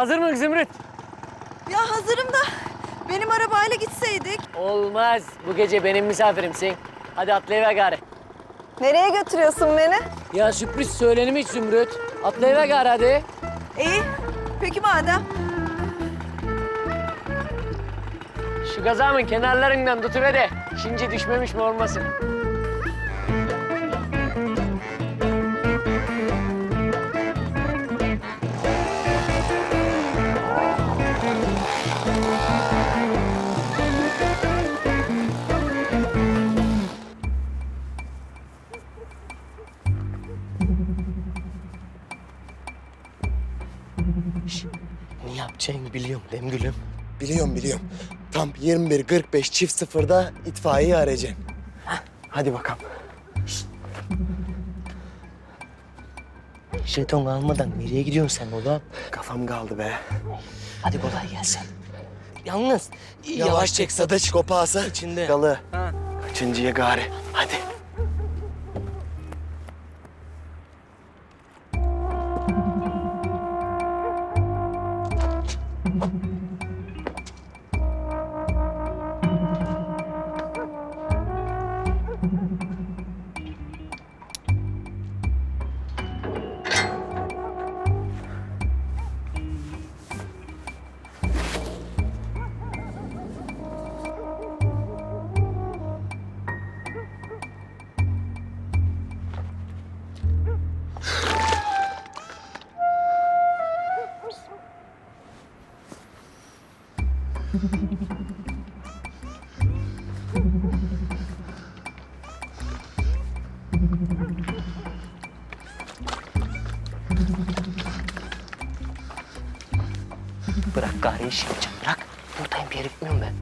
Hazır mı Zümrüt? Ya hazırım da benim arabayla gitseydik. Olmaz. Bu gece benim misafirimsin. Hadi atlayıver gari. Nereye götürüyorsun beni? Ya sürpriz söylenim hiç Zümrüt. Atlayıver gari hadi. İyi. Peki madem. Şu gazamın kenarlarından tutuver de. Şimdi düşmemiş mi olmasın? Ne yapacağını biliyorum değil mi gülüm? Biliyorum biliyorum. Tam 21.45 çift sıfırda itfaiyeyi arayacaksın. Hadi bakalım. Jeton almadan nereye gidiyorsun sen oğlum? Kafam kaldı be. Hadi kolay gelsin. Yalnız Yavaş çek sadaç kopağısı. İçinde. Galı. Ha. Kaçıncıya gari. Hadi. Bırak gari iş yapacağım bırak. Buradayım bir yere gitmiyorum ben.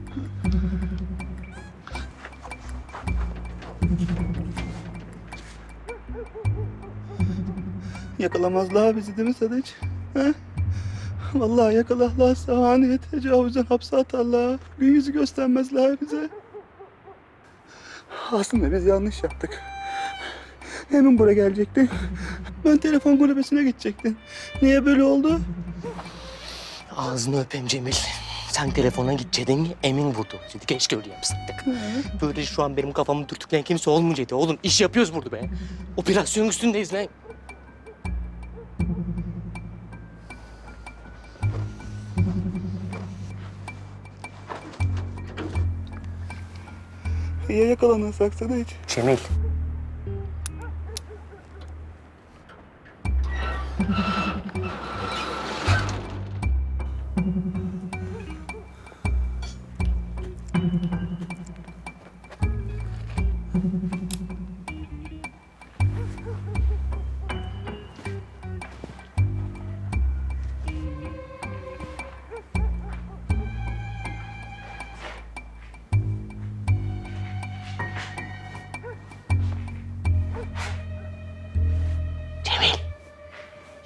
Yakalamazlar bizi değil mi Sadıç? Ha? Vallahi yakalarlar sahaneye tecavüzen hapse atarlar. Gün yüzü göstermezler bize. Aslında biz yanlış yaptık. Hemen buraya gelecektin. Ben telefon kulübesine gidecektim. Niye böyle oldu? Ağzını öpeyim Cemil. Sen telefona gidecektin, Emin vurdu. Şimdi keşke öyle yapsaydık. Böyle şu an benim kafamı dürtükleyen kimse olmayacaktı. Oğlum iş yapıyoruz burada be. Operasyon üstündeyiz lan. Ya yakalanırsak Sadıç? Cemil. Cemil.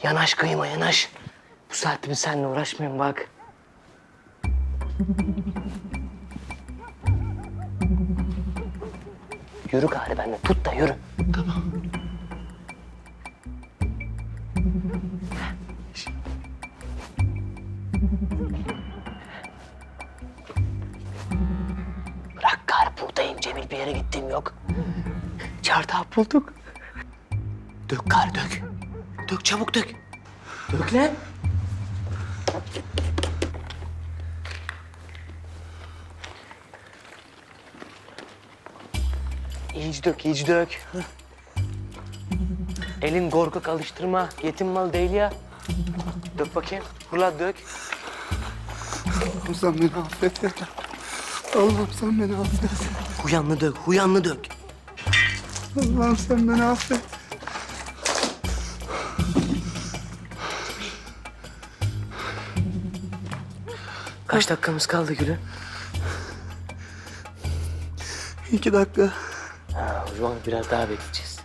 Yanaş kıyma yanaş. Bu saatte ben seninle uğraşmıyorum bak. Yürü gari benimle tut da yürü. Bırak gari buradayım Cemil bir yere gittiğim yok. Çardağı bulduk. Dök gari dök. Dök çabuk dök. Dök lan. İyice dök, iyice dök. Elin korkak alıştırma. Yetim mal değil ya. Dök bakayım. Fırlat dök. Allah'ım sen beni affet ya. Allah'ım sen beni affet. Huyanlı dök, huyanlı dök. Allah'ım sen beni affet. Kaç dakikamız kaldı gülüm? İki dakika. Ha, o zaman biraz daha bekleyeceğiz.